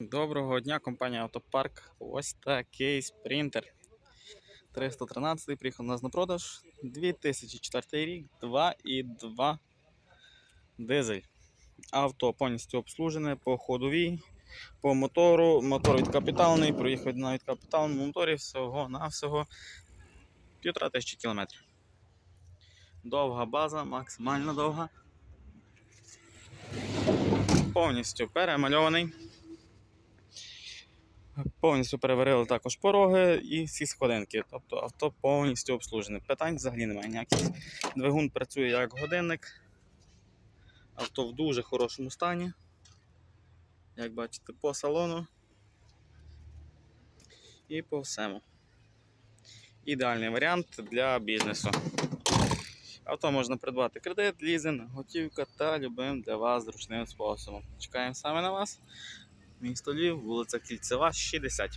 Доброго дня, компанія Автопарк. Ось такий спринтер. 313 приїхав у нас на продаж. 2004 рік, 2,2 дизель. Авто повністю обслужене по ходовій, по мотору. Мотор відкапіталений, проїхав на відкапіталеному моторі всього на всього 1500 кілометрів. Довга база, максимально довга. Повністю перемальований. Повністю переварили також пороги і всі сходинки. Тобто авто повністю обслужене. Питань взагалі немає ніяких. Двигун працює як годинник. Авто в дуже хорошому стані. Як бачите, по салону і по всему. Ідеальний варіант для бізнесу. Авто можна придбати кредит, лізинг, готівка та любим для вас зручним способом. Чекаємо саме на вас. Місто Львів, вулиця Кільцева, 60.